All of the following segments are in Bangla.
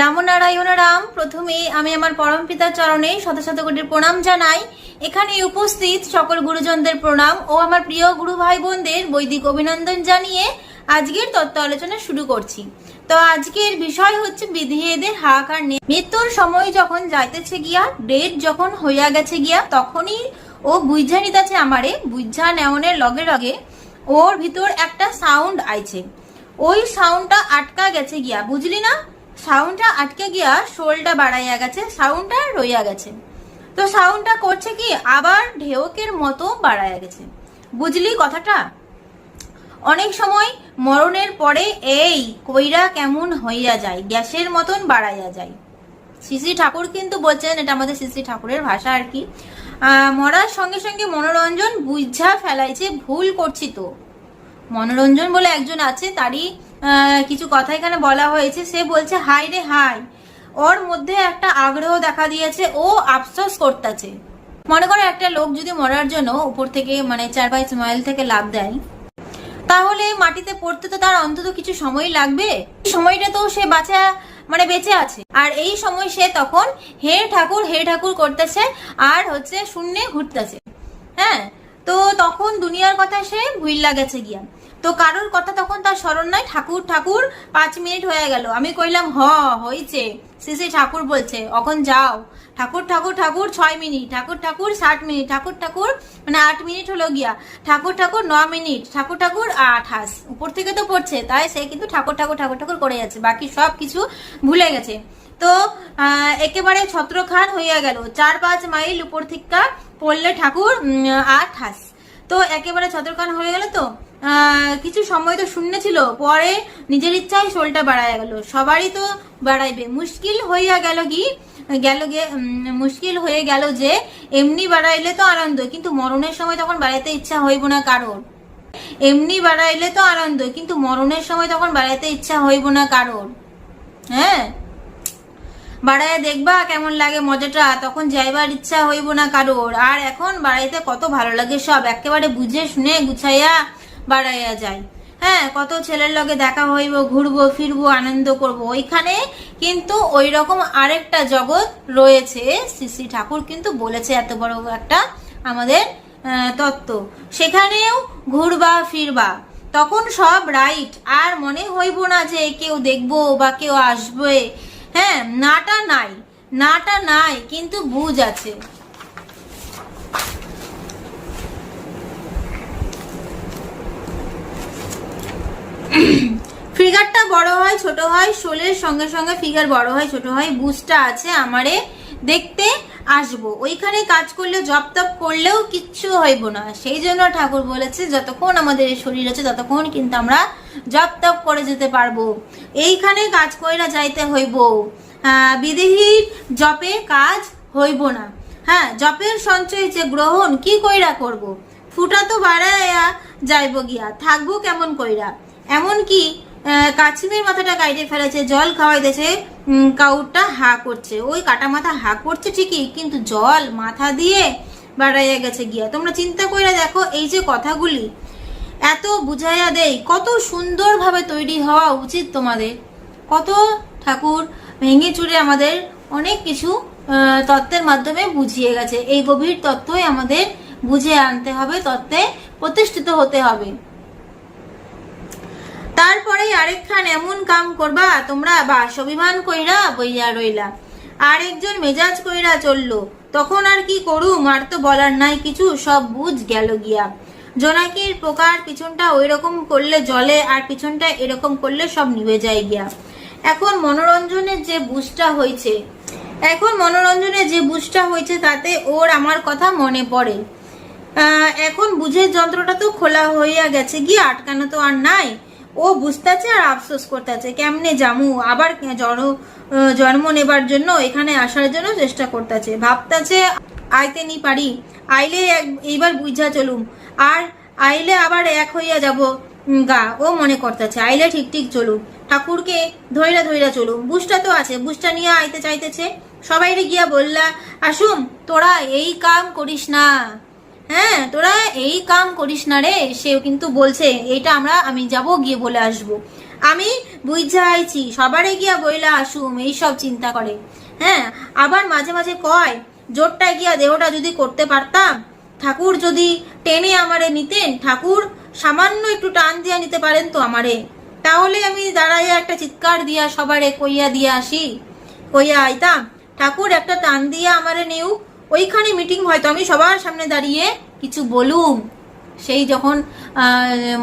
রামনারায়ণ রাম, প্রথমে আমি আমার পরম পিতার চরণে শত শত কোটি প্রণাম জানাই। এখানে উপস্থিত সকল গুরুজনদের প্রণাম ও আমার প্রিয় গুরু ভাই বোনদের বৈদিক অভিনন্দন জানিয়ে আজকের তত্ত্ব আলোচনা শুরু করছি। তো আজকের বিষয় হচ্ছে বিধিয়েদের হাহাকার নেই মৃত্যুর সময় যখন যাইতেছে গিয়া, ডেট যখন হইয়া গেছে গিয়া, তখনই ও বুঝা নিতেছে আমারে। বুঝা নেওয়ানের লগে লগে ওর ভিতর একটা সাউন্ড আইছে। ওই সাউন্ডটা আটকা গেছে গিয়া, বুঝলি না? সাউন্ডটা আটকে গিয়া শোলটা বাড়াইয়া গেছে, সাউন্ডটা রইয়া গেছে। তো সাউন্ডটা করছে কি, আবার ঢেউকের মতো বাড়াইয়া গেছে। বুঝলি কথাটা? অনেক সময় মরণের পরে এই কইরা কেমন হইয়া যায়, গ্যাসের মতন বাড়াইয়া যায়। শ্রী ঠাকুর কিন্তু বলছেন, এটা আমাদের শ্রী ঠাকুরের ভাষা আর কি মরার সঙ্গে সঙ্গে মনোরঞ্জন বুঝা ফেলাইছে, ভুল করছি তো। মনোরঞ্জন বলে একজন আছে, তারই কিছু কথা এখানে বলা হয়েছে। সে বলছে হাই রে হাই ওর মধ্যে একটা আগ্রহ দেখা দিয়েছে, ও আফসোস করতেছে। মনে করো, একটা লোক যদি মরার জন্য উপর থেকে মানে চার পাঁচ মাইল থেকে লাভ দেয়, তাহলে মাটিতে পড়তে তো তার অন্তত কিছু সময় লাগবে। সময়টা তো সে বাঁচা মানে বেঁচে আছে। আর এই সময় সে তখন হে ঠাকুর হে ঠাকুর করতেছে, আর হচ্ছে শূন্যে ঘুরতেছে। হ্যাঁ তো তখন দুনিয়ার কথা সে ভুইল্লা গেছে গিয়া। তো কারোর কথা তখন তার স্মরণ নাই। ঠাকুর ঠাকুর, পাঁচ মিনিট হয়ে গেল। আমি কইলাম, হ, হইছে। শ্রী ঠাকুর বলছে এখন যাও। ঠাকুর ঠাকুর ঠাকুর, ছয় মিনিট। ঠাকুর ঠাকুর, ষাট মিনিট। ঠাকুর ঠাকুর মানে আট মিনিট হলো গিয়া। ঠাকুর ঠাকুর, ন মিনিট। ঠাকুর ঠাকুর আঠাশ উপর থেকে তো পড়ছে, তাই সে কিন্তু ঠাকুর ঠাকুর ঠাকুর ঠাকুর করে যাচ্ছে। বাকি সব কিছু ভুলে গেছে। তো একেবারে ছত্রখান হইয়া গেল। চার, পাঁচ মাইল উপর থেকে পড়লে ঠাকুর আঠাশ তো, একেবারে ছত্রখান হয়ে গেল তো? কিছু সময় তো শূন্য ছিল, পরে নিজের ইচ্ছায় শোলটা বাড়াইয়া গেল। সবারই তো বাড়াইবে। মুশকিল হইয়া গেল কি? গেল মুশকিল হয়ে গেল যে, এমনি বাড়াইলে তো আনন্দ, কিন্তু মরণের সময় তখন বাড়াইতে ইচ্ছা হইব না কারোর। এমনি বাড়াইলে তো আনন্দ, কিন্তু মরণের সময় তখন বাড়াইতে ইচ্ছা হইব না কারোর। হ্যাঁ? বাড়াইয়া দেখবা কেমন লাগে মজাটা, তখন যাইবার ইচ্ছা হইব না কারোর। আর এখন বাড়াইতে কত ভালো লাগে সব, একেবারে বুঝে শুনে গুছাইয়া বাড়াইয়া যায়। হ্যাঁ কত ছেলের লগে দেখা হইব, ঘুরবো, ফিরবো, আনন্দ করব, ওইখানে কিন্তু ওই রকম আরেকটা জগৎ রয়েছে। শ্রী শ্রী ঠাকুর কিন্তু বলেছে এত বড় একটা আমাদের তত্ত্ব। সেখানেও ঘুরবা, ফিরবা। তখন সব রাইট আর মনে হইব না যে কেউ দেখব বা কেউ আসবে। হ্যাঁ নাটা নাই নাটা নাই, কিন্তু বুঝ আছে। ফিগারটা বড় হয়, ছোট হয়, শোলের সঙ্গে সঙ্গে ফিগার বড় হয়, ছোট হয়, বুঝটা আছে, আমারে দেখতে আসব। ওইখানে কাজ করলে জপ তপ করলেও কিচ্ছু হইব না। সেই জন্য ঠাকুর বলেছে, যতক্ষণ আমাদের শরীর আছে, ততক্ষণ কিন্তু আমরা জপ তপ করে যেতে পারব। এইখানে কাজ কইরা যাইতে হইব। বিদেহীর জপে কাজ হইব না। হ্যাঁ জপের সঞ্চয় যে গ্রহণ, কি কইরা করব। ফুটা তো বাড়াইয়া যাইব গিয়া, থাকব কেমন কইরা? এমন কি কাছিমের মাথাটা কাইটে ফেলেছে জল খাওয়াইতেছে উম, কাউরটা হা করছে। ওই কাটা মাথা হা করছে ঠিকই কিন্তু জল মাথা দিয়ে বাড়াইয়া গেছে গিয়া। তোমরা চিন্তা কইরা দেখো এই যে কথাগুলি এত বুঝাইয়া দেই কত সুন্দরভাবে তৈরি হওয়া উচিত তোমাদের। কত ঠাকুর ভেঙে চুরে আমাদের অনেক কিছু তত্ত্বের মাধ্যমে বুঝিয়ে গেছে। এই গভীর তত্ত্বই আমাদের বুঝে আনতে হবে তত্ত্বে প্রতিষ্ঠিত হতে হবে। তারপরে আরেকখান এমন কাম করবা, তোমরা বাস অভিমান কইরা বইয়া রইলা। আরেকজন মেজাজ কইরা চলল, তখন আর কি করুম, আর তো বলার নাই কিছু, সব বুঝ গেল গিয়া। জোনাকির পোকার পিছনটা ওই রকম করলে জলে আর পিছনটা এরকম করলে সব নিভে যায় গিয়া। এখন মনোরঞ্জনের যে বুঝটা হয়েছে এখন মনোরঞ্জনের যে বুঝটা হয়েছে তাতে ওর আমার কথা মনে পড়ে। এখন বুঝের যন্ত্রটা তো খোলা হইয়া গেছে গিয়ে, আটকানো তো আর নাই। ও বুঝতেছে আর আফসোস করতেছে। কেমনে জামু? আবার জন্ম নেবার জন্য, এখানে আসার জন্য চেষ্টা করতেছে। ভাবতাছে, আইতে নি পারি। আইলে এইবার বুঝা চলুম। আর আইলে আবার এক হইয়া যাব গা। ও মনে করতেছে, আইলে ঠিক ঠিক চলুম ঠাকুরকে ধৈরা ধৈরা চলুম। বুঝটা তো আছে, বুঝটা নিয়ে আইতে চাইতেছে। সবাইরে গিয়া বললা, আসুম, তোরা এই কাম করিস না। হ্যাঁ তোরা এই কাম করিস না রে, সেও কিন্তু বলছে এটা আমরা, আমি যাব গিয়ে বলে আসব। আমি বুঝা সবারে গিয়া বইলা আসুম এইসব চিন্তা করে। হ্যাঁ আবার মাঝে মাঝে কয় জোরটা গিয়া দেহটা যদি করতে পারতাম, ঠাকুর যদি টেনে আমারে নিতেন, ঠাকুর সামান্য একটু টান দিয়া নিতে পারেন তো আমারে। তাহলে আমি দাঁড়াইয়া একটা চিৎকার দিয়া সবারে কইয়া দিয়া আসি। কইয়া আইতাম, ঠাকুর, একটা টান দিয়া আমারে নেউ ওইখানে মিটিং হয়তো আমি সবার সামনে দাঁড়িয়ে কিছু বলুম। সেই যখন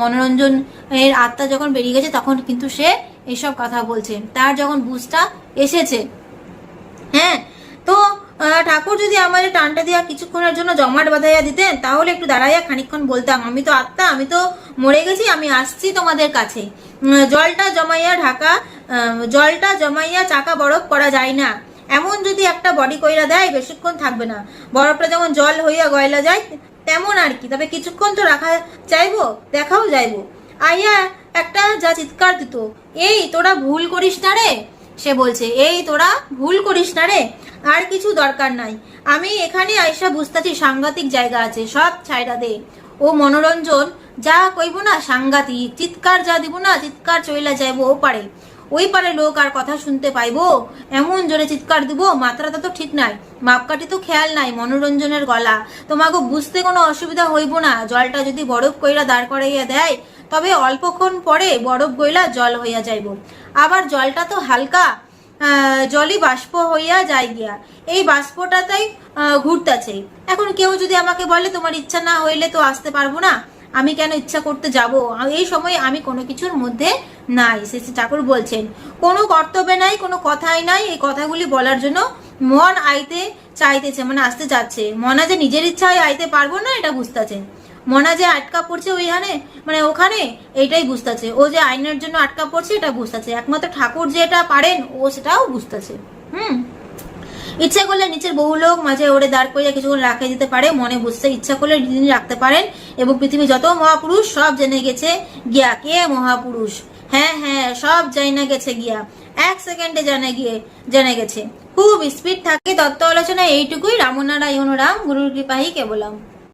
মনোরঞ্জন এর আত্মা যখন বেরিয়ে গেছে, তখন কিন্তু সে এসব কথা বলছে। তার যখন বুঝটা এসেছে। হ্যাঁ তো ঠাকুর যদি আমার টানটা দিয়া কিছুক্ষণের জন্য জমাট বাঁধাইয়া দিতেন, তাহলে একটু দাঁড়াইয়া খানিক্ষণ বলতাম, আমি তো আত্মা, আমি তো মরে গেছি, আমি আসছি তোমাদের কাছে। জলটা জমাইয়া ঢাকা জলটা জমাইয়া চাকা বরফ করা যায় না। এমন যদি একটা বডি কইরা দেয়, বেশিক্ষণ থাকবে না। বরফটা যেমন জল হইয়া গয়লা যায়, তেমন আর কি। তবে কিছুক্ষণ তো রাখা চাইব দেখাও যাইবো। আইয়া একটা যা চিৎকার দিত, এই, তোরা ভুল করিস না রে? সে বলছে, এই, তোরা ভুল করিস না রে? আর কিছু দরকার নাই। আমি এখানে আইসা বুঝতেছি সাংঘাতিক জায়গা আছে, সব ছাইরা দে। ও মনোরঞ্জন, যা কইব না সাংঘাতিক, চিৎকার যা দিব না, চিৎকার চইলা যাইবো ও পারে। ওই পারে লোক আর কথা শুনতে পাইবো। এমন জোরে চিৎকার দিব, মাত্রাটা তো ঠিক নাই। মাপকাঠি তো খেয়াল নাই মনোরঞ্জনের গলা। তোমাকে বুঝতে কোনো অসুবিধা হইব না, জলটা যদি বরফ কইরা দাঁড় করাইয়া দেয়, তবে অল্পক্ষণ পরে বরফ গইলা জল হইয়া যাইব। আবার জলটা তো হালকা জলই বাষ্প হইয়া যায় গিয়া। এই বাষ্পটাতেই ঘুরতাছে। এখন কেউ যদি আমাকে বলে, তোমার ইচ্ছা না হইলে তো আসতে পারব না। আমি কেন ইচ্ছা করতে যাব? এই সময় আমি কোনো কিছুর মধ্যে নাই শ্রী ঠাকুর বলছেন। কোনো কর্তব্যে নাই, কোনো কথাই নাই, এই কথাগুলি বলার জন্য মন আইতে চাইতেছে মানে আসতে চাচ্ছে মনা যে নিজের ইচ্ছায় আইতে পারব না, এটা বুঝতেছে মনা যে আটকা পড়ছে ওইখানে মানে ওখানে এইটাই বুঝতেছে। ও যে আইনের জন্য আটকা পড়ছে, এটা বুঝতেছে। একমাত্র ঠাকুর যে এটা পারেন, ও সেটাও বুঝতেছে। হুম? ইচ্ছা করলে নিচের বহু লোক মাঝে ওরে দাঁড় করিয়া কিছুক্ষণ রাখে দিতে পারে, মনে বুঝতে ইচ্ছা করলে তিনি রাখতে পারেন। এবং পৃথিবী যত মহাপুরুষ সব জেনে গেছে গিয়া কে মহাপুরুষ। হ্যাঁ হ্যাঁ সব জানা গেছে গিয়া। এক সেকেন্ডে জানা গিয়ে, জেনে গেছে। খুব স্পিড থাকে তত্ত্ব আলোচনা এইটুকুই। রামনারায়ণ রাম, গুরুর কৃপাহি কেবলাম।